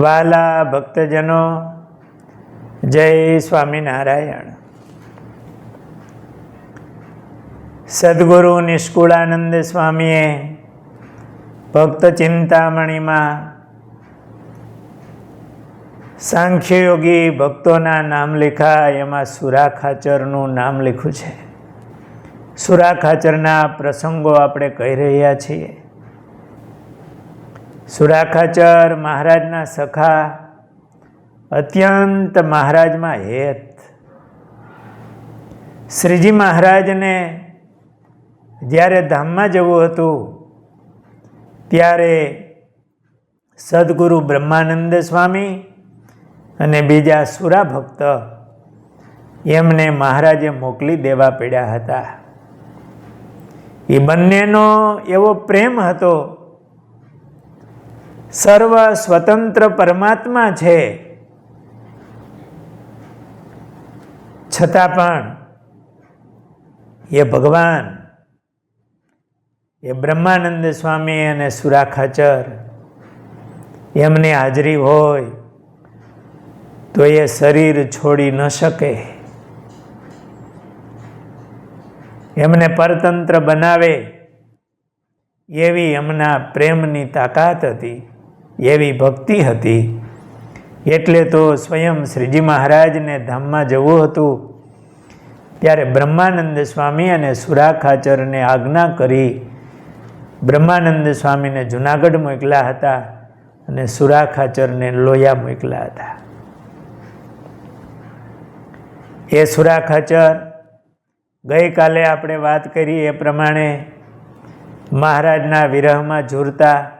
વાલા ભક્તજનો, જય સ્વામિનારાયણ. સદગુરુ નિષ્કુળાનંદ સ્વામીએ ભક્ત ચિંતામણીમાં સાંખ્યયોગી ભક્તોના નામ લેખા એમાં સુરા ખાચરનું નામ લખ્યું છે. સુરા ખાચરના પ્રસંગો આપણે કહી રહ્યા છીએ. સુરા ખાચર મહારાજના સખા અત્યંત મહારાજમાં હેત. શ્રીજી મહારાજને જ્યારે ધામમાં જવું હતું, ત્યારે સદગુરુ બ્રહ્માનંદ સ્વામી અને બીજા સુરા ભક્ત એમને મહારાજે મોકલી દેવા પડ્યા હતા. એ બંનેનો એવો પ્રેમ હતો સર્વ સ્વતંત્ર પરમાત્મા છે. છતાં પણ એ ભગવાન, એ બ્રહ્માનંદ સ્વામી અને સુરા ખાચર એમની હાજરી હોય તો એ શરીર છોડી ન શકે. એમને પરતંત્ર બનાવે એવી એમના પ્રેમની તાકાત હતી. એવી ભક્તિ હતી. એટલે તો સ્વયં શ્રીજી મહારાજને ધામમાં જવું હતું. ત્યારે બ્રહ્માનંદ સ્વામી અને સુરાખાચરને આજ્ઞા કરી બ્રહ્માનંદ સ્વામીને જુનાગઢ મોકલ્યા હતા અને સુરાખાચરને લોયા મોકલ્યા હતા. એ સુરાખાચર ગઈકાલે આપણે વાત કરી એ પ્રમાણે મહારાજના વિરહમાં ઝૂરતા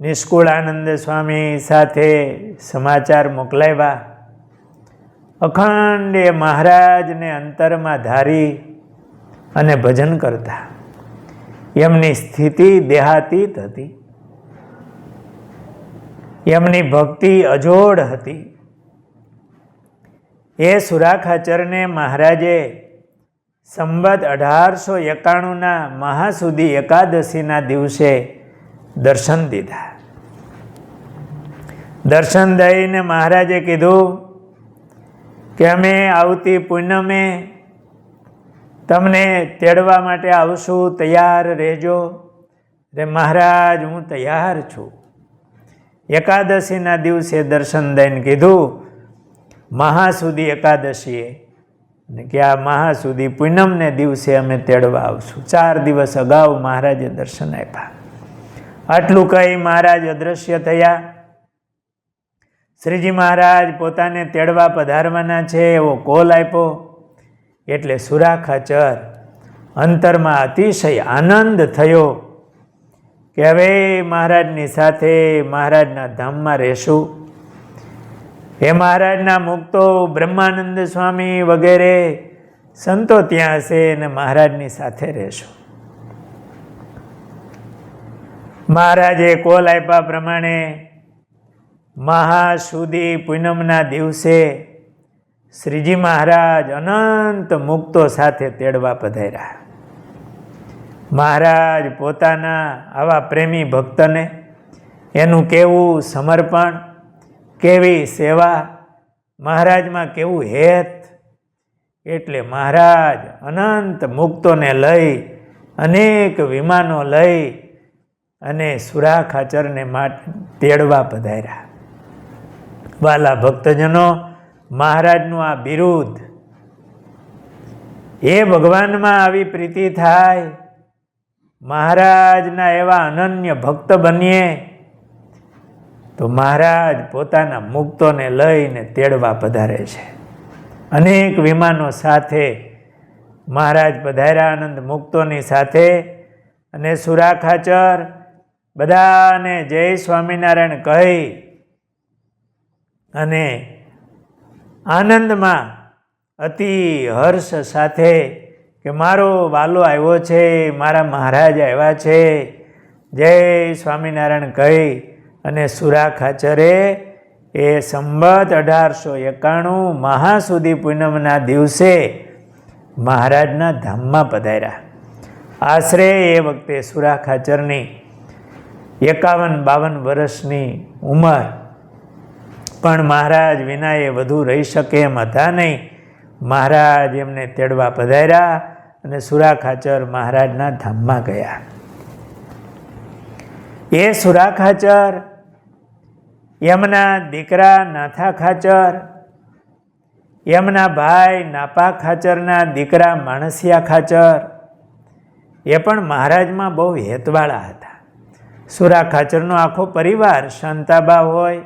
નિષ્કુળાનંદ સ્વામી સાથે સમાચાર મોકલાવ્યા. અખંડ એ મહારાજને અંતરમાં ધારી અને ભજન કરતા. એમની સ્થિતિ દેહાતીત હતી. એમની ભક્તિ અજોડ હતી. એ સુરાખાચરને મહારાજે સંબત અઢારસો એકાણુંના મહાસુદી એકાદશીના દિવસે દર્શન દીધા. દર્શન દઈને મહારાજે કીધું કે અમે આવતી પૂનમે તમને તેડવા માટે આવશું, તૈયાર રહેજો. રે મહારાજ, હું તૈયાર છું. એકાદશીના દિવસે દર્શન દઈને કીધું મહાસુદી એકાદશીએ. કે આ મહાસુદી પૂનમને દિવસે અમે તેડવા આવશું. ચાર દિવસ અગાઉ મહારાજે દર્શન આપ્યા. આટલું કહી મહારાજ અદૃશ્ય થયા. શ્રીજી મહારાજ પોતાને તેડવા પધારવાના છે, એવો કોલ આપ્યો. એટલે સુરાખાચર અંતરમાં અતિશય આનંદ થયો કે હવે મહારાજની સાથે મહારાજના ધામમાં રહેશું. હે મહારાજના મુક્તો બ્રહ્માનંદ સ્વામી વગેરે સંતો ત્યાં હશે અને મહારાજની સાથે રહેશું. મહારાજે કોલ આપ્યા પ્રમાણે મહાસુદી પૂનમના દિવસે શ્રીજી મહારાજ અનંત મુક્તો સાથે તેડવા પધાર્યા. મહારાજ પોતાના આવા પ્રેમી ભક્તને એનું કેવું સમર્પણ, કેવી સેવા, મહારાજમાં કેવું હેત એટલે મહારાજ અનંત મુક્તોને લઈ, અનેક વિમાનો લઈ અને સુરા ખાચરને માટે તેડવા પધાર્યા. વાલા ભક્તજનો, મહારાજનું આ બિરુદ. એ ભગવાનમાં આવી પ્રીતિ થાય. મહારાજના એવા અનન્ય ભક્ત બનીએ. તો મહારાજ પોતાના મુક્તોને લઈને તેડવા પધારે છે. અનેક વિમાનો સાથે મહારાજ પધાર્યા આનંદ મુક્તોની સાથે અને સુરા ખાચર બધાને જય સ્વામિનારાયણ કહી અને આનંદમાં અતિ હર્ષ સાથે કે મારો વાલો આવ્યો છે, મારા મહારાજ આવ્યા છે. જય સ્વામિનારાયણ કહી અને સુરા ખાચરે એ સંબત અઢારસો એકાણું મહાસુદી પૂનમના દિવસે મહારાજના ધામમાં પધાર્યા. આશરે એ વખતે સુરા ખાચરની એકાવન બાવન વર્ષની ઉંમર પણ મહારાજ વિના એ વધુ રહી શકે એમ હતા નહીં. મહારાજ એમને તેડવા પધાર્યા અને સુરા ખાચર મહારાજના ધામમાં ગયા. એ સુરા ખાચર એમના દીકરા નાથા ખાચર એમના ભાઈ નાપા ખાચરના દીકરા માણસિયા ખાચર, એ પણ મહારાજમાં બહુ હેતવાળા હતા. સુરા ખાચરનો આખો પરિવાર શાંતાબા હોય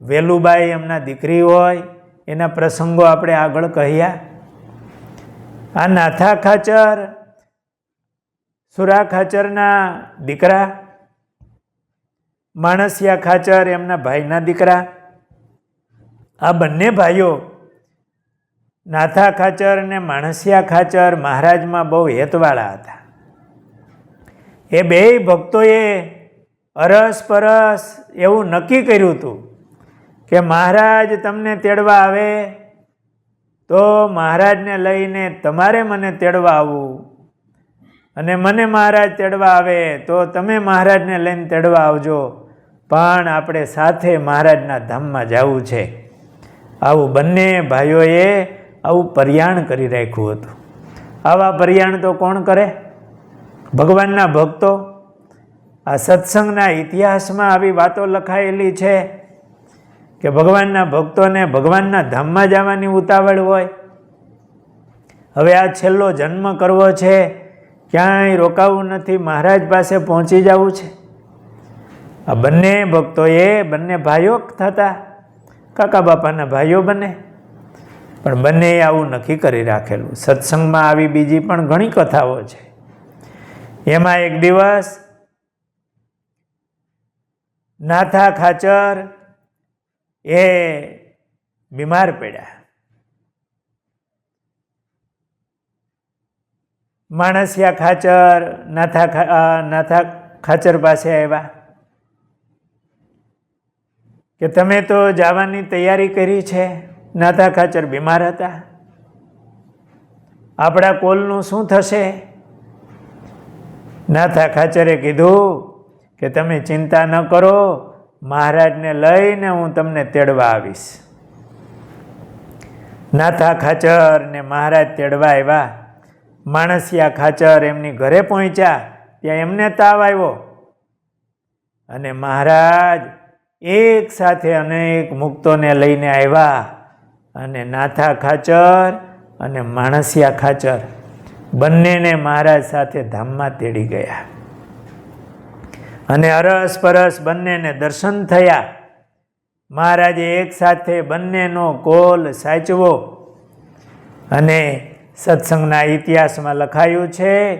વેલુબાઈ એમના દીકરી હોય, એના પ્રસંગો આપણે આગળ કહ્યા. આ નાથા ખાચર, સુરા ખાચરના દીકરા, માણસિયા ખાચર એમના ભાઈના દીકરા. આ બંને ભાઈઓ નાથા ખાચર અને માણસિયા ખાચર મહારાજમાં બહુ હેતવાળા હતા. એ બે ભક્તોએ અરસ પરસ એવું નક્કી કર્યું હતું કે મહારાજ તમને તેડવા આવે, તો મહારાજને લઈને તમારે મને તેડવા આવવું. અને મને મહારાજ તેડવા આવે, તો તમે મહારાજને લઈને તેડવા આવજો. પણ આપણે સાથે મહારાજના ધામમાં જવું છે. આવું બંને ભાઈઓએ આવું પર્યાણ કરી રાખ્યું હતું. આવા પર્યાણ તો કોણ કરે? ભગવાનના ભક્તો. આ સત્સંગના ઇતિહાસમાં આવી વાતો લખાયેલી છે. કે ભગવાનના ભક્તોને ભગવાનના ધામમાં જવાની ઉતાવળ હોય. હવે આ છેલ્લો જન્મ કરવો છે, ક્યાંય રોકાવું નથી, મહારાજ પાસે પહોંચી જવું છે. આ બંને ભક્તોએ, બંને ભાઈઓ થતા, કાકા બાપાના ભાઈઓ બને. પણ બંને આવું નક્કી કરી રાખેલું. સત્સંગમાં આવી બીજી પણ ઘણી કથાઓ છે. એમાં એક દિવસ, નાથા ખાચર એ બીમાર પડ્યા. માણસિયા ખાચર, નાથા નાથા ખાચર પાસે આવ્યા. કે તમે તો જવાની તૈયારી કરી છે? નાથા ખાચર બીમાર હતા. આપણા કોલનું શું થશે? નાથા ખાચરે કીધું કે તમે ચિંતા ન કરો મહારાજને લઈને હું તમને તેડવા આવીશ. નાથા ખાચર ને મહારાજ તેડવા આવ્યા. માણસિયા ખાચર એમની ઘરે પહોંચ્યા. ત્યાં એમને તાવ આવ્યો. અને મહારાજ એક સાથે અનેક મુક્તોને લઈને આવ્યા. અને નાથા ખાચર અને માણસિયા ખાચર બંનેને મહારાજ સાથે ધામમાં તેડી ગયા. અને અરસ પરસ બંનેને દર્શન થયા. મહારાજે એક સાથે બંનેનો કોલ સાચવો અને સત્સંગના ઇતિહાસમાં લખાયું છે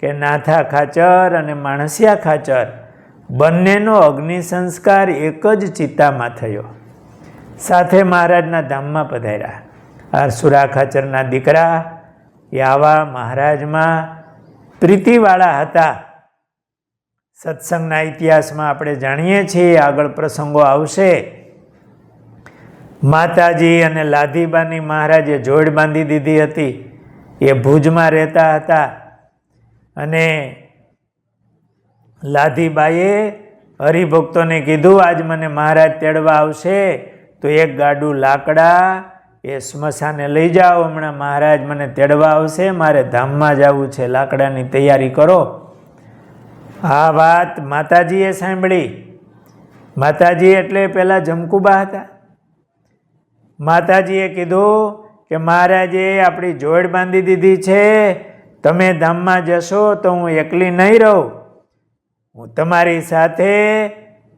કે નાથા ખાચર અને માણસિયા ખાચર બંનેનો અગ્નિ સંસ્કાર એક જ ચિત્તામાં થયો. સાથે મહારાજના ધામમાં પધાર્યા. અરસુરા ખાચરના દીકરા આવા મહારાજમાં પ્રીતિવાળા હતા. સત્સંગના ઇતિહાસમાં આપણે જાણીએ છીએ, આગળ પ્રસંગો આવશે. માતાજી અને લાધીબાની મહારાજે જોડ બાંધી દીધી હતી. એ ભુજમાં રહેતા હતા. અને લાધીબાઈએ હરિભક્તોને કીધું, આજ મને મહારાજ તેડવા આવશે, તો એક ગાડું લાકડા એ સ્મશાને લઈ જાઓ. હમણાં મહારાજ મને તેડવા આવશે, મારે ધામમાં જવું છે. લાકડાની તૈયારી કરો. આ વાત માતાજીએ સાંભળી. માતાજી એટલે પહેલાં જમકુબા હતા. માતાજીએ કીધું કે મહારાજે આપણી જોડ બાંધી દીધી છે, તમે ધામમાં જશો તો હું એકલી નહીં રહું. હું તમારી સાથે,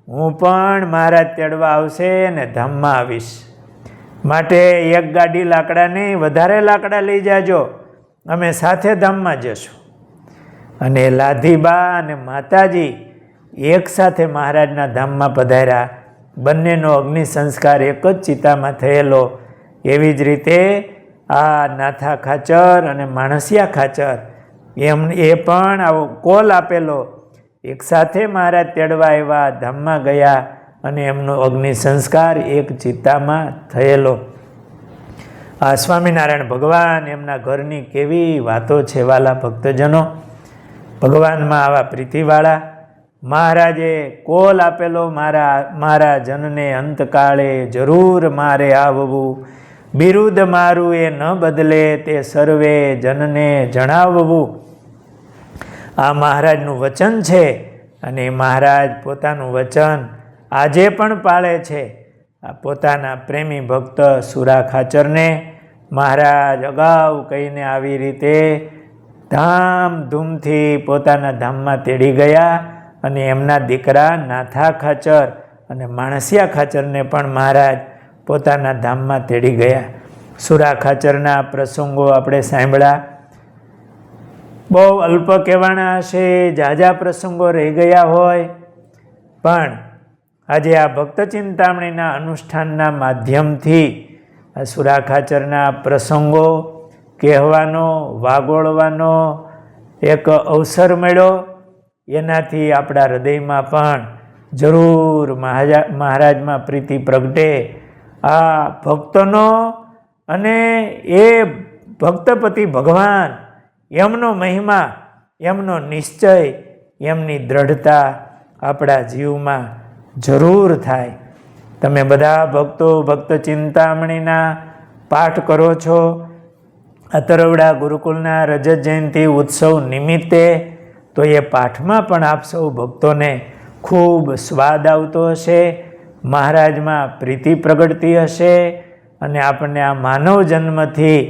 હું પણ મહારાજ તેડવા આવશે અને ધામમાં આવીશ. માટે એક ગાડી લાકડા નહીં વધારે લાકડા લઈ જાજો. અમે સાથે ધામમાં જશું. અને લાધીબા અને માતાજી એક સાથે મહારાજના ધામમાં પધાર્યા. બંનેનો અગ્નિ સંસ્કાર એક જ ચિતામાં થયેલો. એવી જ રીતે આ નાથા ખાચર અને માણસિયા ખાચર એમ એ પણ આવો કોલ આપેલો. એક સાથે મહારાજ તેડવા આવ્યા, ધામમાં ગયા અને એમનો અગ્નિ સંસ્કાર એક ચિત્તામાં થયેલો. આ સ્વામિનારાયણ ભગવાન એમના ઘરની કેવી વાતો છે વાલા ભક્તજનો? ભગવાનમાં આવા પ્રીતિવાળા. મહારાજે કોલ આપેલો, મારા મારા જનને અંતકાળે જરૂર મારે આવવું. બિરુદ મારું એ ન બદલે તે સર્વે જનને જણાવવું. આ મહારાજનું વચન છે અને મહારાજ પોતાનું વચન આજે પણ પાળે છે. આ પોતાના પ્રેમી ભક્ત સુરા ખાચરને, મહારાજ, અગાઉ કહીને આવી રીતે ધામધૂમથી પોતાના ધામમાં તેડી ગયા અને એમના દીકરા નાથા ખાચર અને માણસિયા ખાચરને પણ મહારાજ પોતાના ધામમાં તેડી ગયા. સુરા ખાચરના પ્રસંગો આપણે સાંભળ્યા. બહુ અલ્પ કહેવાના હશે ઝાઝા પ્રસંગો રહી ગયા હોય. પણ આજે આ ભક્ત ચિંતામણીના અનુષ્ઠાનના માધ્યમથી આ સુરા ખાચરના પ્રસંગો કહેવાનો, વાગોળવાનો એક અવસર મળ્યો. એનાથી આપણા હૃદયમાં પણ જરૂર મહાજા, મહારાજમાં પ્રીતિ પ્રગટે. આ ભક્તનો અને એ ભક્તપતિ ભગવાન, એમનો મહિમા, એમનો નિશ્ચય, એમની દ્રઢતા આપણા જીવમાં જરૂર થાય. તમે બધા ભક્તો, ભક્ત ચિંતામણીના પાઠ કરો છો. અતરવડા ગુરુકુલના રજત જયંતિ ઉત્સવ નિમિત્તે તો એ પાઠમાં પણ આપ સૌ ભક્તોને ખૂબ સ્વાદ આવતો હશે, મહારાજમાં પ્રીતિ પ્રગટતી હશે અને આપણને આ માનવ જન્મથી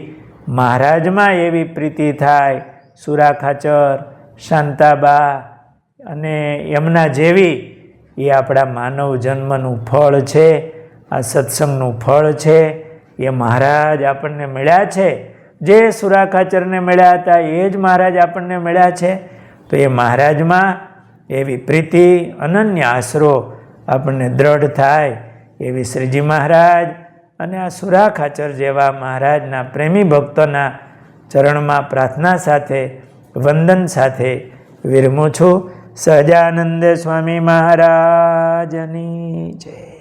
મહારાજમાં એવી પ્રીતિ થાય, સુરા ખાચર, શાંતાબા અને એમના જેવી એ આપણા માનવ જન્મનું ફળ છે, આ સત્સંગનું ફળ છે, એ મહારાજ આપણને મળ્યા છે. જે સુરાખાચરને મળ્યા હતા, એ જ મહારાજ આપણને મળ્યા છે. તો એ મહારાજમાં એવી પ્રીતિ, અનન્ય આશરો આપણને દ્રઢ થાય એવી શ્રીજી મહારાજ અને આ સુરાખાચર જેવા મહારાજના પ્રેમી ભક્તોના ચરણમાં પ્રાર્થના સાથે, વંદન સાથે વિરમું છું. સહજાનંદ સ્વામી મહારાજની જય.